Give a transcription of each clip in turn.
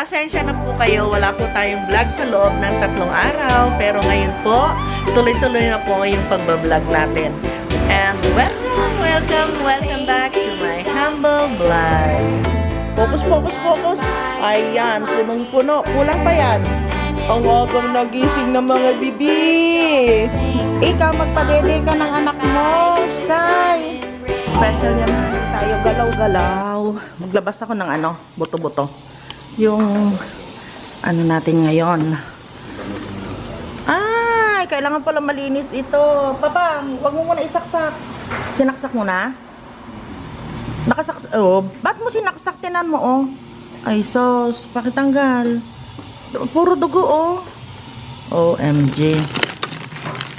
Pasensya na po kayo, wala po tayong vlog sa loob ng tatlong araw. Pero ngayon po, tuloy-tuloy na po yung pagbablog natin. And welcome, welcome, welcome back to my humble vlog. Focus, focus, focus. Ayan, punong-puno. Kulang pa yan. Ang agang nagising ng mga bibi. Ikaw, magpadede ka ng anak mo, Sky. Special yan na tayo galaw-galaw. Maglabas ako ng ano, buto-buto. Yung ano natin ngayon. Ay, kailangan pala malinis ito. Papa, wag mo muna isaksak. Sinaksak mo na? Nakasak... Oh, ba't mo sinaksak? Tinan mo, oh. Ay, sos. Pakitanggal. Puro dugo, oh. OMG.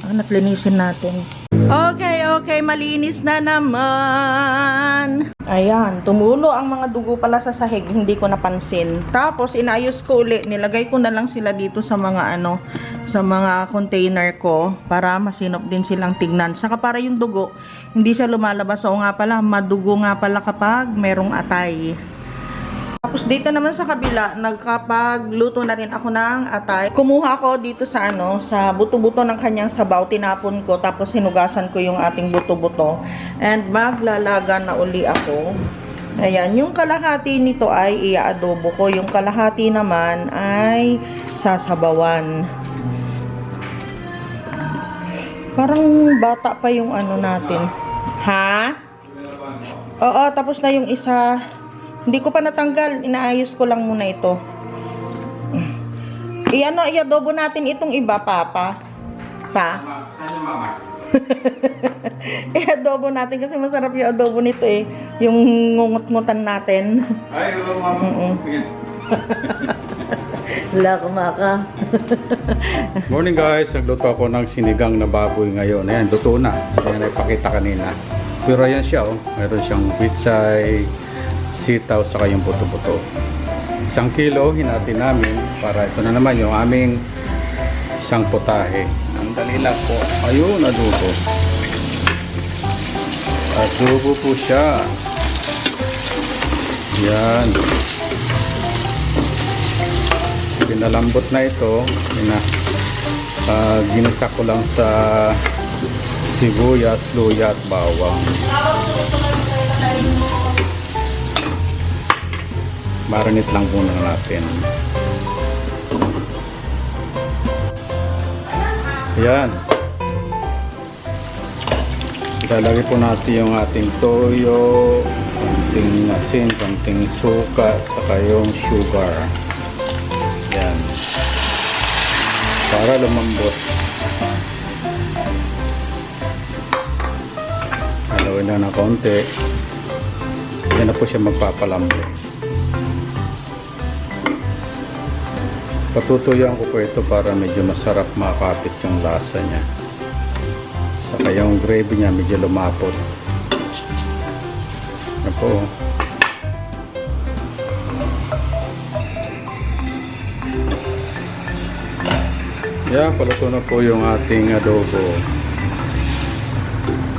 Ano, linisin natin. Okay, okay, malinis na naman. Ayan, tumulo ang mga dugo pala sa sahig, hindi ko napansin. Tapos inayos ko uli, nilagay ko na lang sila dito sa mga ano, sa mga container ko para masinop din silang tignan. Saka para yung dugo, hindi siya lumalabas. Oo nga pala, madugo nga pala kapag merong atay. Tapos dito naman sa kabila, nagkapagluto na rin ako ng atay. Kumuha ako dito sa ano, sa buto-buto ng kanyang sabaw, tinapon ko, tapos hinugasan ko yung ating buto-buto. And maglalaga na uli ako. Ayan, yung kalahati nito ay iaadobo ko. Yung kalahati naman ay sasabawan. Parang bata pa yung ano natin. Ha? Oo, tapos na yung isa. Hindi ko pa natanggal. Inaayos ko lang muna ito. Iano, i-adobo natin itong iba, Papa. Pa? I-adobo natin kasi masarap yung adobo nito eh. Yung ngungut-ngutan natin. Ay, hello mama. Mm-mm. Sige. Wala kumaka. Morning guys, nagluto ako ng sinigang na baboy ngayon. Ayan, luto na. Ayan, ipakita kanina. Pero ayan siya oh. Meron siyang pichay, sitaw, saka yung buto-buto. Isang kilo, hinati namin para ito na naman yung aming isang potahe. Ang dali lang po. Ayun, adobo. Adobo po siya. Yan. Pinalambot na ito. Ina, ah, ginisa ko lang sa sibuyas, luya at bawang. Marinate lang muna natin. Yan. Ilalagay po natin yung ating toyo, konting asin, konting suka, saka yung sugar. Yan. Para lumambot. Halawin lang ng konti. Yan na po siya magpapalambot. Patutuyuan ko po ito para medyo masarap makakapit yung lasa niya. Saka yung gravy niya medyo lumapot. Yan po. Yan, paluto na po yung ating adobo.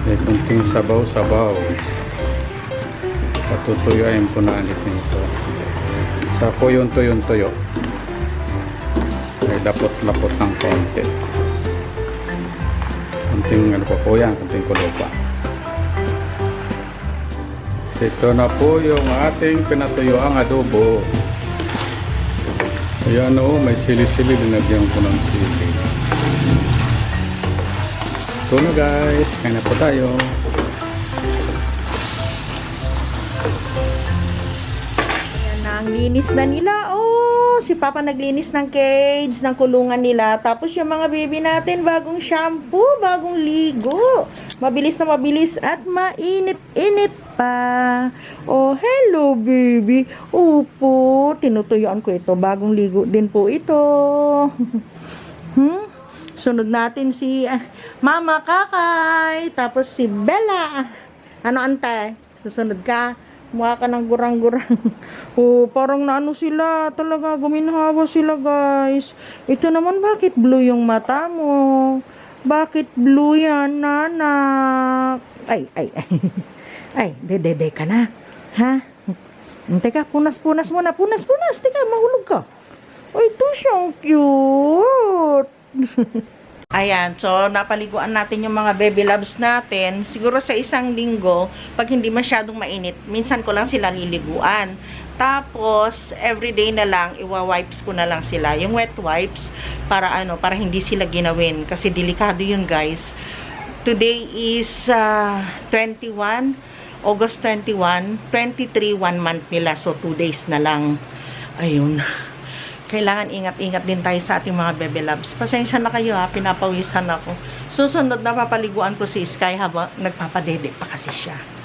May kunting sabaw-sabaw. Patutuyuin po na nito. Sa po yung tuyo-tuyo. May lapot-lapot ng konti. Kunting ano po po yan, kunting kulo pa. Ito na po yung ating pinatuyo ang adobo. Ayan o, may sili-sili. Linagyan ko ng sili. Ito na guys. Kaya na po tayo. Ang linis na nila. Si Papa naglinis ng cage, ng kulungan nila. Tapos yung mga baby natin, bagong shampoo, bagong ligo. Mabilis na mabilis at mainit-init pa. Oh, hello baby. Opo, tinutuyuan ko ito. Bagong ligo din po ito. hmm? Sunod natin si ah, Mama Kakay. Tapos si Bella. Ano ante? Susunod ka? Mukha ka ng gurang-gurang. oh, parang naano sila. Talaga, guminhawa sila, guys. Ito naman, bakit blue yung mata mo? Bakit blue yan, nanak? Ay, ay, ay. Ay, dede ka na. Ha? Hmm, Teka, punas-punas muna. Punas-punas. Teka, mahulog ka. Ay, ito siyang cute. Ayan, so napaliguan natin yung mga baby loves natin. Siguro sa isang linggo, pag hindi masyadong mainit, minsan ko lang sila liliguan. Tapos, everyday na lang, iwa-wipes ko na lang sila. Yung wet wipes, para ano, para hindi sila ginawin. Kasi delikado yun, guys. Today is ah, 21, August 21, 23, one month nila. So, two days na lang. Ayun kailangan ingat-ingat din tayo sa ating mga bebe loves. Pasensya na kayo ha, pinapawisan ako. Susunod na papaliguan ko si Sky habang nagpapadede pa kasi siya.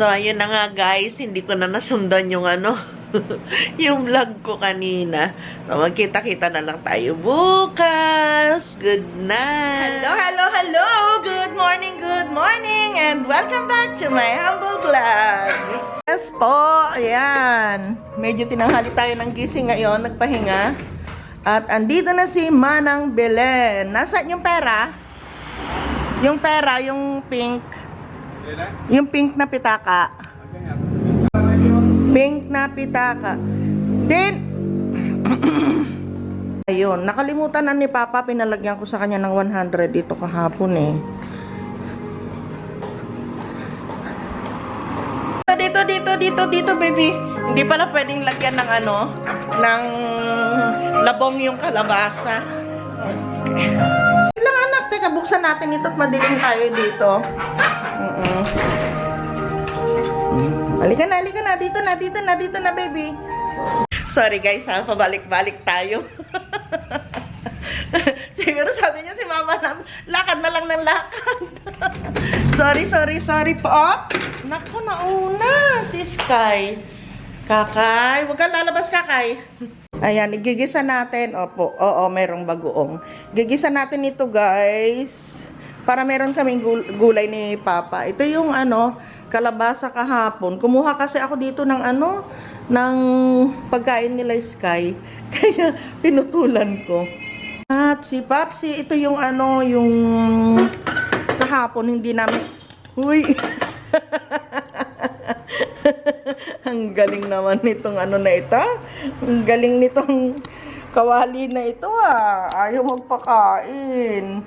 So, ayun na nga guys, hindi ko na nasundan yung ano, yung vlog ko kanina. So, magkita-kita na lang tayo bukas. Good night. Hello, hello, hello. Good morning, good morning. And welcome back to my humble vlog. Yes po, ayan. Medyo tinanghali tayo ng gising ngayon, nagpahinga. At andito na si Manang Belen. Nasaan yung pera? Yung pera, yung pink. Yung pink na pitaka. Pink na pitaka. Then, ayun, nakalimutan na ni Papa, pinalagyan ko sa kanya ng 100 dito kahapon eh. Dito, dito, dito, dito, baby. Hindi pala pwedeng lagyan ng ano, ng labong yung kalabasa. Lang anak, teka, buksan natin ito at madilim tayo dito. Mm-mm. Halika na, halika na. Dito na, dito na, dito na, baby. Sorry guys ha, pabalik-balik tayo. Siguro sabi niya si mama na, lakad na lang ng lakad. sorry, sorry, sorry po. Oh, naku, nauna si Sky. Kakay, huwag kang lalabas, Kakay. Ayan, igigisa natin. Opo, oo, merong bagoong. Gigisa natin ito, guys. Para meron kaming gul- gulay ni Papa. Ito yung ano, kalabasa kahapon. Kumuha kasi ako dito ng ano, ng pagkain nila Sky. Kaya pinutulan ko. At si Papsi, ito yung ano, yung kahapon hindi namin... Huy! Ang galing naman nitong ano na ito. Ang galing nitong kawali na ito ah. Ayaw magpakain.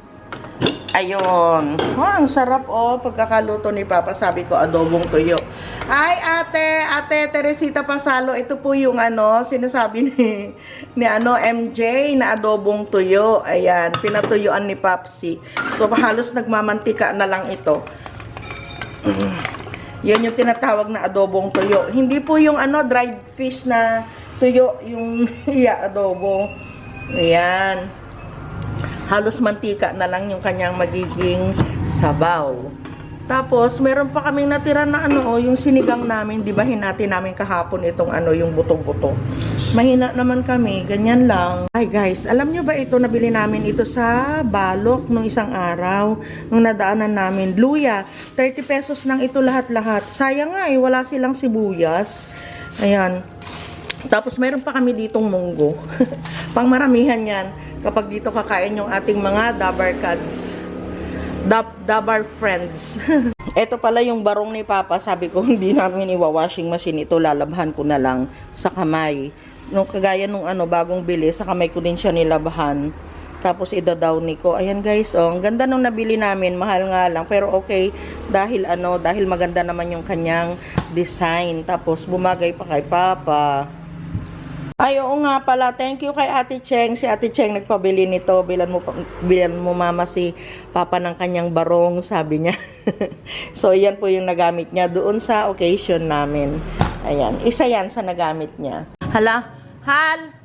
Ayun. Oh, ang sarap oh, pagkakaluto ni Papa. Sabi ko, adobong tuyo. Ay, ate, ate Teresita Pasalo, ito po yung ano, sinasabi ni, ni ano, MJ na adobong tuyo. Ayan, pinatuyuan ni Papsi. So, halos nagmamantika na lang ito. Yan yung tinatawag na adobong tuyo. Hindi po yung ano, dried fish na tuyo, yung iya adobo. Ayan. Halos mantika na lang yung kanyang magiging sabaw. Tapos, meron pa kaming natira na ano, oh, yung sinigang namin, di ba hinati namin kahapon itong ano, yung buto-buto. Mahina naman kami, ganyan lang. Ay guys, alam nyo ba ito, nabili namin ito sa balok nung isang araw, nung nadaanan namin. Luya, 30 pesos nang ito lahat-lahat. Sayang nga eh, wala silang sibuyas. Ayan. Tapos meron pa kami ditong munggo. Pang maramihan yan kapag dito kakain yung ating mga dabar cuds. Dab dabar friends. Ito pala yung barong ni Papa. Sabi ko, hindi namin iwa-washing machine ito. Lalabhan ko na lang sa kamay. Nung kagaya nung ano, bagong bili, sa kamay ko din siya nilabahan. Tapos idadowny ko. Ayan guys, oh, ang ganda nung nabili namin. Mahal nga lang. Pero okay, dahil ano, dahil maganda naman yung kanyang design. Tapos bumagay pa kay Papa. Ay, oo nga pala. Thank you kay Ate Cheng. Si Ate Cheng nagpabili nito. Bilan mo, bilan mo mama si Papa ng kanyang barong, sabi niya. so, yan po yung nagamit niya doon sa occasion namin. Ayan. Isa yan sa nagamit niya. Hala? Hal?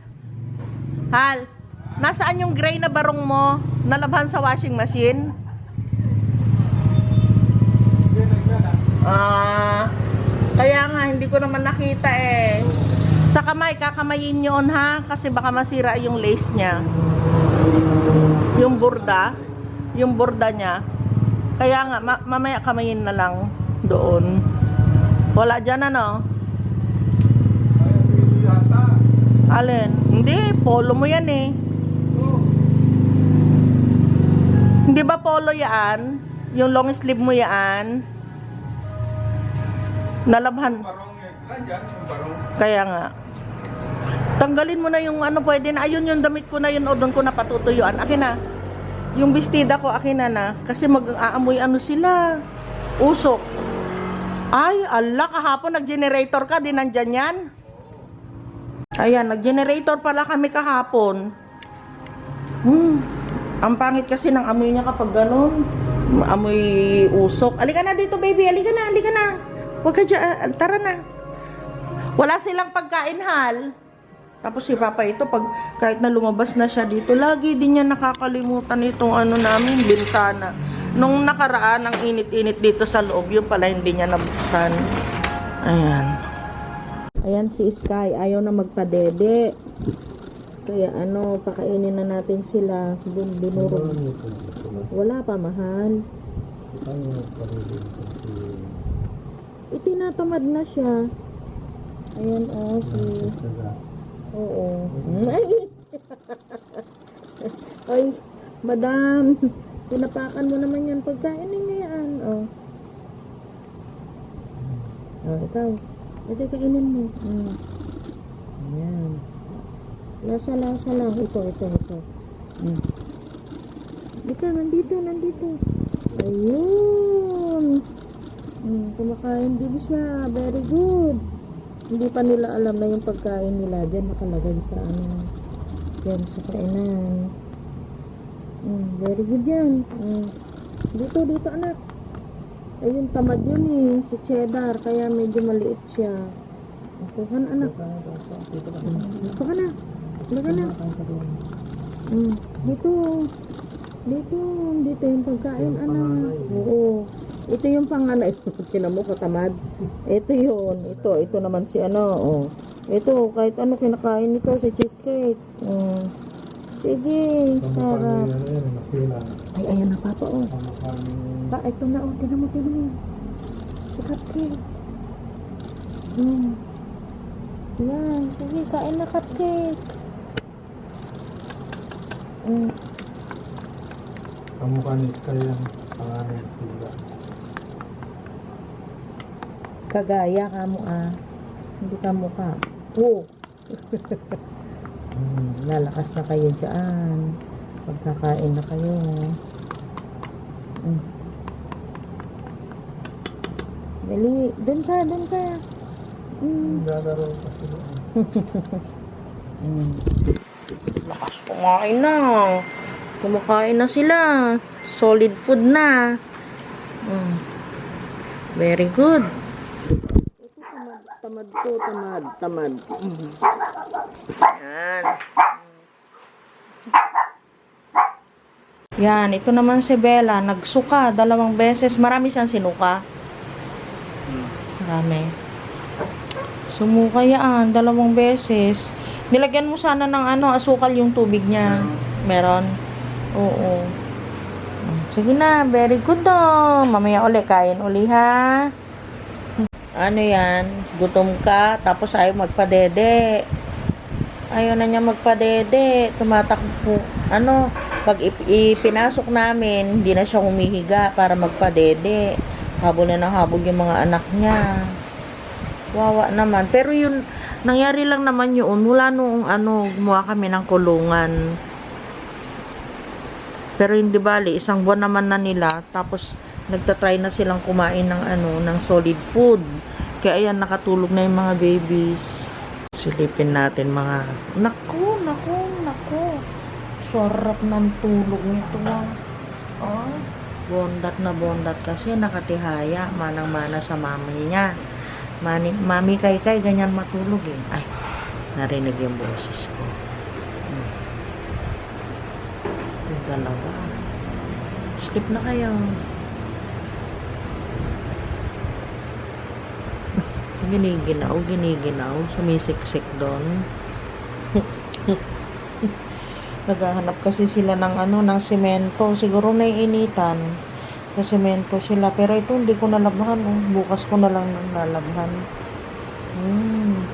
Hal? Nasaan yung gray na barong mo? Nalabhan sa washing machine? Ah, kaya nga, hindi ko naman nakita eh. Sa kamay, kakamayin yun ha, kasi baka masira yung lace niya. Yung burda, yung burda niya. Kaya nga, ma- mamaya kamayin na lang doon. Wala dyan ano? Alin? Hindi, polo mo yan eh. Hindi ba polo yan? Yung long sleeve mo yan? Nalabhan. Barong. Kaya nga. Tanggalin mo na yung ano pwede na. Ayun yung damit ko na yun o doon ko na patutuyuan. Akin na. Yung bestida ko akin na na. Kasi mag-aamoy ano sila. Usok. Ay, ala, kahapon nag-generator ka. Di nandyan yan. Ayan, nag-generator pala kami kahapon. Hmm. Ang pangit kasi ng amoy niya kapag ganun. Amoy usok. Alika na dito, baby. Alika na, alika na. Huwag ka dyan. ah, Tara na. Wala silang pagkain hal. Tapos si Papa ito, pag kahit na lumabas na siya dito, lagi din niya nakakalimutan itong ano namin, bintana. Nung nakaraan, ang init-init dito sa loob, yun pala hindi niya nabuksan. Ayan. Ayan si Sky, ayaw na magpadede. Kaya ano, pakainin na natin sila. Bun-. Wala pa, mahal. Itinatamad na siya. Ayan, oh, si... Oo. Ay! Ay, madam. Pinapakan mo naman yan. Pagkainin mo yan. Oh. Oh, ikaw. Ito, kainin mo. Mm. Ayan. Lasa-lasa lang. Ito, ito, ito. Mm. Dito, nandito, nandito. Ayun. Mm, kumakain din siya. Very good. Hindi pa nila alam na yung pagkain nila dyan nakalagay sa ano. Dyan sa kainan. Mm, very good yan. Mm. Dito, dito anak. Ayun, tamad yun eh. Si Cheddar. Kaya medyo maliit siya. Ako ka na anak. Dito ka na. Dito ka na. Mm, dito. Dito. Dito yung pagkain anak. Oo. Ito yung panganay. Tinan mo katamad. Ito yun. Ito. Ito naman si ano. Oh. Ito. Kahit ano kinakain nito sa cheesecake. Mm. Sige. Sarap. Ay, ayan na papa. Oh. Pa, ito na. Oh. Tinan mo. Tinan mo. Si cupcake. Mm. Yan. Sige. Kain na cupcake. Mm. Kamukha ni Sky ang pangalan sila. Kagaya ka mo ah. Hindi ka mukha. Oh. Hmm, lalakas na kayo dyan. Pagkakain na kayo. Mm. Dali, dun ka, dun ka. Mm. Naglalaro pa sila. Mm. Lakas kumain na. Kumakain na sila. Solid food na. Mm. Very good. Ito tamad, tamad. Yan. Yan, ito naman si Bella, nagsuka dalawang beses. Marami siyang sinuka. Marami. Sumuka yan, dalawang beses. Nilagyan mo sana ng ano, asukal yung tubig niya. Meron? Oo. Sige na, very good daw. Mamaya uli, kain uli ha. Ano yan? Gutom ka, tapos ayaw magpadede. Ayaw na niya magpadede. Tumatakbo. Ano, pag ip- ipinasok namin, hindi na siya humihiga para magpadede. Habol na ng habol yung mga anak niya. Wawa naman. Pero yun, nangyari lang naman yun. Mula noong ano, gumawa kami ng kulungan. Pero hindi bali, isang buwan naman na nila. Tapos, nagtatry na silang kumain ng ano, ng solid food. Kaya ayan, nakatulog na yung mga babies. Silipin natin mga, naku, naku, naku. Sarap ng tulog nito. Oh, bondat na bondat kasi nakatihaya, manang-mana sa mami niya. Mani, mami kay kay ganyan matulog eh. Ay, narinig yung boses ko. Hmm. Yung dalawa. Sleep na kayo. Giniginaw, giniginaw, sumisiksik doon. Naghahanap kasi sila ng ano, ng semento. Siguro naiinitan. Sa semento sila. Pero ito hindi ko nalabhan. Oh. Bukas ko na lang nalabhan. Hmm.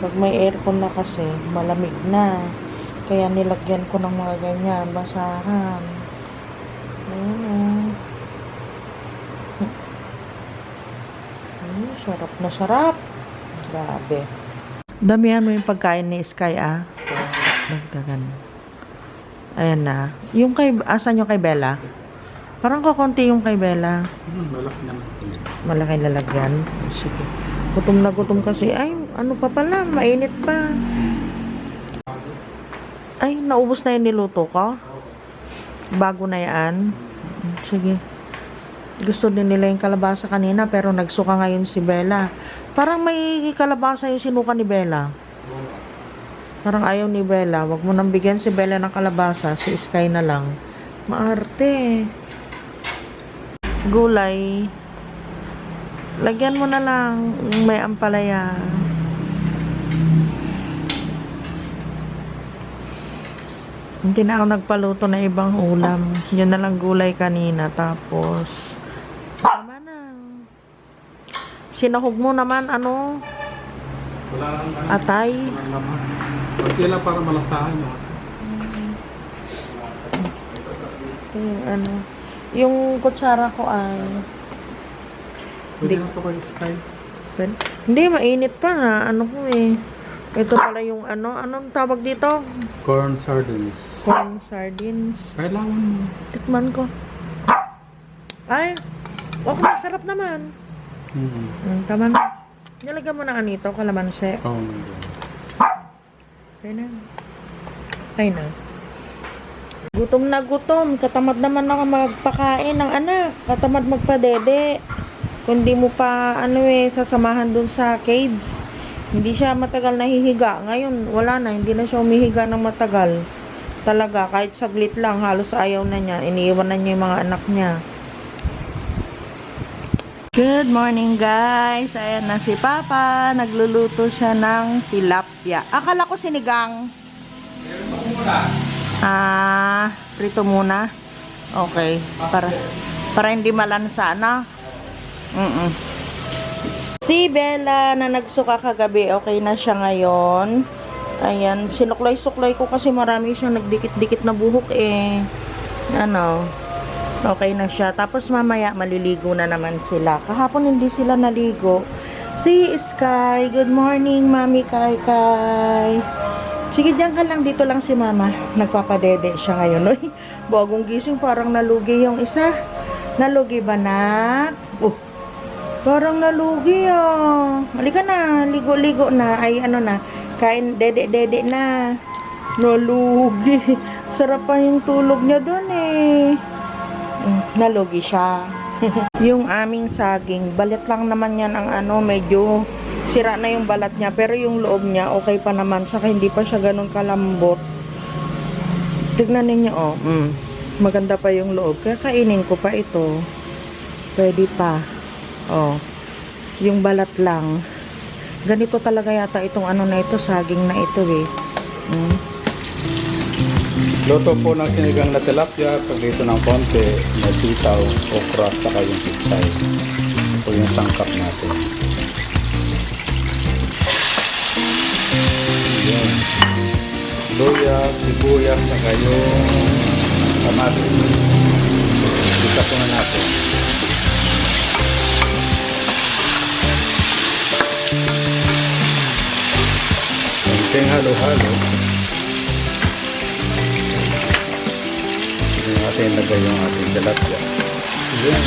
Pag may aircon na kasi, malamig na. Kaya nilagyan ko ng mga ganyan, basahan. Ayan o. Mm, sarap na sarap. Grabe. Damihan mo yung pagkain ni Sky ah. Dagdagan. Ayan na. Yung kay, asan yung kay Bella? Parang kakonti yung kay Bella. Hmm, malaki naman. Malaki lalagyan. Sige. Gutom na gutom kasi. Ay, ano pa pala? Mainit pa. Ay, naubos na yung niluto ko? Bago na yan? Sige. Gusto din nila yung kalabasa kanina pero nagsuka ngayon si Bella. Parang may kalabasa yung sinuka ni Bella. Parang ayaw ni Bella. Wag mo nang bigyan si Bella ng kalabasa. Si Sky na lang. Maarte. Gulay. Lagyan mo na lang may ampalaya. Hindi na ako nagpaluto na ibang ulam. Yun na lang gulay kanina. Tapos, tama na. Sinahog mo naman, ano, Wala lang ano. atay. Kunti lang para malasahan mo. Yung ano, yung kutsara ko ay, Pwede na ito kay Sky. Hindi, mainit pa na. Ano ko eh. Ito pala yung ano. Anong tawag dito? Corn sardines. Corn sardines. Kailangan mo. Tikman ko. Ay, okay, sarap naman. Hmm. Mm, tama na. Nilagyan mo na anito, kalamansi. Oh my God. Ay na. Ay na. Gutom na gutom. Katamad naman ako magpakain ng anak. Katamad magpadede. Kung di mo pa, ano eh, sasamahan dun sa cage. Hindi siya matagal nahihiga. Ngayon, wala na. Hindi na siya umihiga ng matagal. Talaga, kahit saglit lang, halos ayaw na niya. Iniiwan na niya yung mga anak niya. Good morning guys. Ayan na si Papa. Nagluluto siya ng tilapia. Akala ko sinigang. Ah, prito muna. Okay. Para para hindi malansa na. Mm Si Bella na nagsuka kagabi, okay na siya ngayon. Ayan, sinuklay-suklay ko kasi marami siyang nagdikit-dikit na buhok eh. Ano, okay na siya. Tapos mamaya maliligo na naman sila. Kahapon hindi sila naligo. Si Sky, good morning, Mami Kai Kai. Sige, diyan ka lang. Dito lang si Mama. Nagpapadede siya ngayon. Uy, bagong gising. Parang nalugi yung isa. Nalugi ba na? Oh, parang nalugi ah. Halika na. Ligo-ligo na. Ay, ano na. Kain, dede-dede na. Nalugi. Sarap pa yung tulog niya doon eh. Nalugi siya. yung aming saging, balit lang naman yan ang ano, medyo sira na yung balat niya. Pero yung loob niya, okay pa naman. Saka hindi pa siya ganun kalambot. Tignan ninyo, oh. Mm. Maganda pa yung loob. Kaya kainin ko pa ito. Pwede pa. Oh. Yung balat lang. Ganito talaga yata itong ano na ito, saging na ito eh. Mm. Luto po ng sinigang na tilapia. Pag dito ng konti, may sitaw, okra, saka yung pitsay. Ito yung sangkap natin. Yan. Luya, sibuyas, saka yung kamatis. Isa po na natin. Konting halo-halo. Natin ilagay yung ating tilapia. Yan.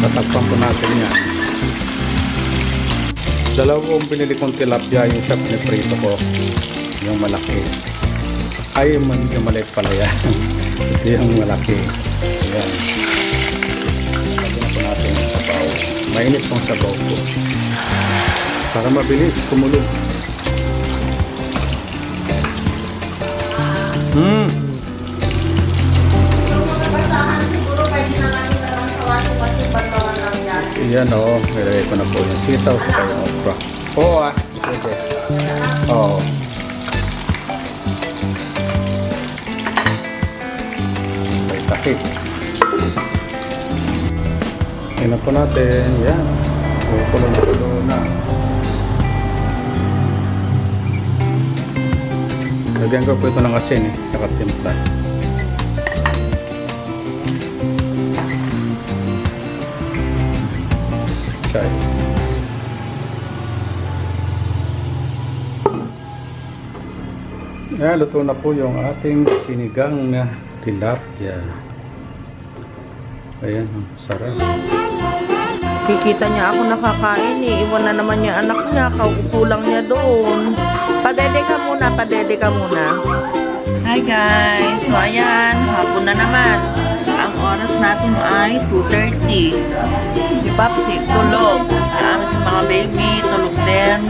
Tatakpan po natin yan. Dalawang binili kong tilapia, yung isa piniprito ko. Yung malaki. Ay, yung, yung maliit pala yan. Ito yung malaki. Yan. Lagyan po natin yung sabaw. Mainit pong sabaw po. Para mabilis kumulog. Lang yan. O. Nilagay ko na po yung sitaw sa kanyang okra. Oo ah. Sige. Oo. May takip. Tingnan po natin. Yan. Kukulong-kulo na. Lagyan ko po ito ng asin eh, saka timpla. Chay. Ayan, luto na po yung ating sinigang na tilapia. Ayan, sarap. Kikita niya ako nakakain eh. Iwan na naman niya anak niya. Kaupo lang niya doon. Padede ka muna, padede ka muna. Hi guys! So ayan, hapon na naman. Ang oras natin ay 2.30. Si Papsi, tulog. Ang mga baby, tulog din.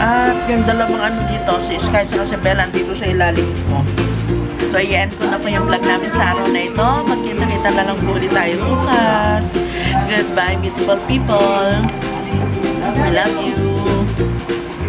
At yung dalawang ano dito, si Sky at si Bella, dito sa ilalim ko. So, i-end ko na po yung vlog namin sa araw na ito. Magkita-kita na lang po ulit tayo bukas. Goodbye, beautiful people. I love you.